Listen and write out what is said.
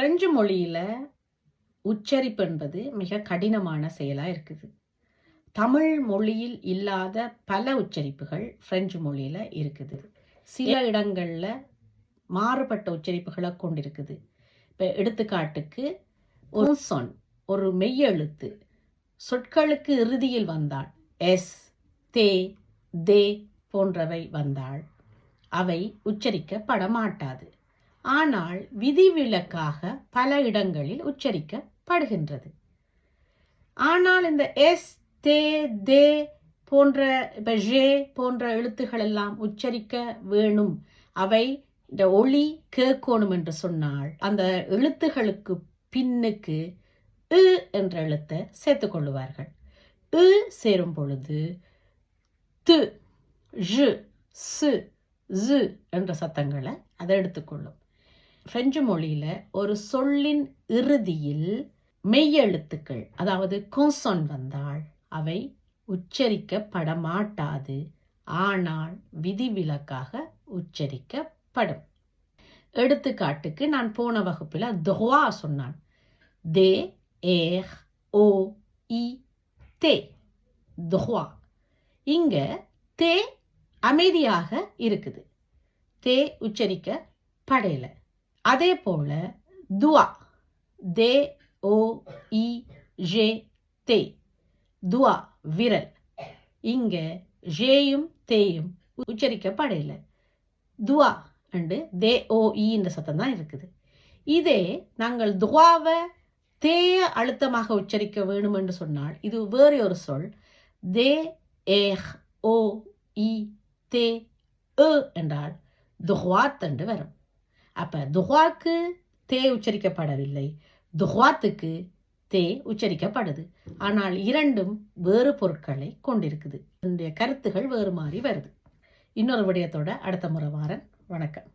French மொழியில் உச்சரிப்பு என்பது மிக கடினமான செயலாக இருக்குது. தமிழ் மொழியில் இல்லாத பல உச்சரிப்புகள் பிரெஞ்சு மொழியில் இருக்குது. சில இடங்களில் மாறுபட்ட உச்சரிப்புகளை கொண்டிருக்குது. இப்போ எடுத்துக்காட்டுக்கு ஒரு சொன் ஒரு மெய்யெழுத்து சொற்களுக்கு இறுதியில் வந்தால் எஸ் தே தே போன்றவை வந்தால் அவை உச்சரிக்கப்பட மாட்டாது. ஆனால் விதிவிலக்காக பல இடங்களில் உச்சரிக்கப்படுகின்றது. ஆனால் இந்த எஸ் தே தே போன்ற இப்போ ஜே போன்ற எழுத்துக்கள் எல்லாம் உச்சரிக்க வேணும். அவை இந்த ஒளி கேட்கணும் என்று சொன்னால் அந்த எழுத்துகளுக்கு பின்னுக்கு இ என்ற எழுத்தை சேர்த்து கொள்ளுவார்கள். இ சேரும் பொழுது து ஜு சு ஜு என்ற சத்தங்களை அதை எடுத்துக்கொள்ளும் பிரெஞ்சு மொழியில் ஒரு சொல்லின் இறுதியில் மெய்யெழுத்துக்கள் அதாவது கோசொன் வந்தால் அவை உச்சரிக்கப்பட மாட்டாது ஆனால் விதிவிலக்காக உச்சரிக்கப்படும். எடுத்துக்காட்டுக்கு நான் போன வகுப்பில் துவா சொன்னான். தே ஏ ஓ இ தே துவா இங்க தே அமைதியாக இருக்குது. தே உச்சரிக்க படையலை அதே போல துவா தே ஓ இ ஜே தே. துவா விரல். இங்க ஜேயும் தேயும் உச்சரிக்கப்படையில. துவா அண்டு தே ஓ இன்ற சத்தம் தான் இருக்குது. இதே நாங்கள் துவாவை தேய அழுத்தமாக உச்சரிக்க வேணும் என்று சொன்னால் இது வேறு ஒரு சொல். தே ஏஹ் ஓ இ தே என்றால் துஹ்வாத் என்று வரும். அப்போ துஹாக்கு தே உச்சரிக்கப்படவில்லை. துஹாத்துக்கு தே உச்சரிக்கப்படுது. ஆனால் இரண்டும் வேறு பொருட்களை கொண்டிருக்குது. என்னுடைய கருத்துகள் வேறு மாறி வருது. இன்னொரு விடயத்தோட அடுத்த முறை வாரன். வணக்கம்.